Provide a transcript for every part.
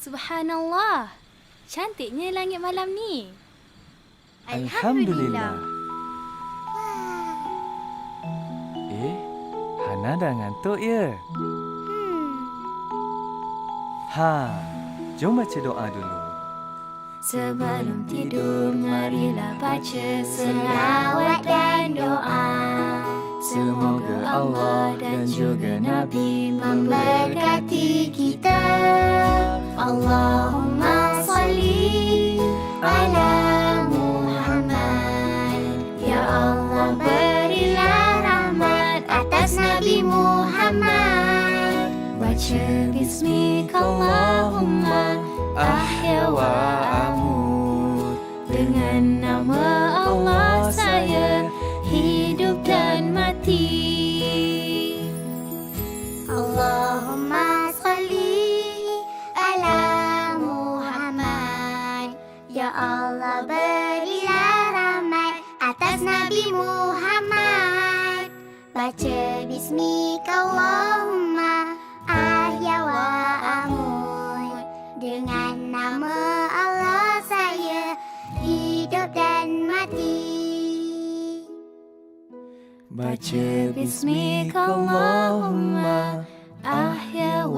Subhanallah. Cantiknya langit malam ni. Alhamdulillah. Eh, Hana dah ngantuk ya? Hmm. Ha, jom baca doa dulu. Sebelum tidur, marilah baca Selawat dan doa Semoga Allah dan juga Nabi memberkati kita. Allahumma salli ala Muhammad. Ya Allah berilah rahmat atas Nabi Muhammad. Baca Bismillahirrahmanirrahim Ahya Allah berilah rahmat atas Nabi Muhammad. Baca Bismillahirrahmanirrahim Ahya wa Dengan nama Allah saya hidup dan mati. Baca Bismillahirrahmanirrahim Ahya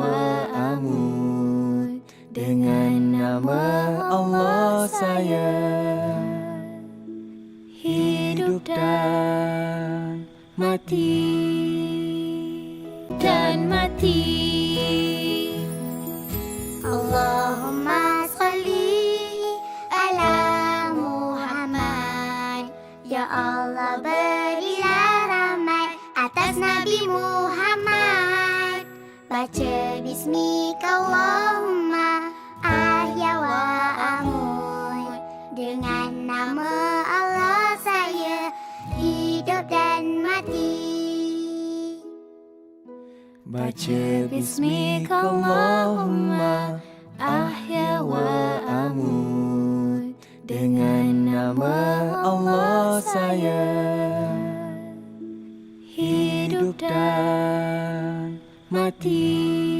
saya. Hidup dan mati. Dan mati. Allahumma salli ala Muhammad. Ya Allah berilah rahmat atas Nabi Muhammad. Baca Bismillahirrahmanirrahim Baca Bismillahirrahmanirrahim. Ahya wa amut Dengan nama Allah saya. Hidup dan mati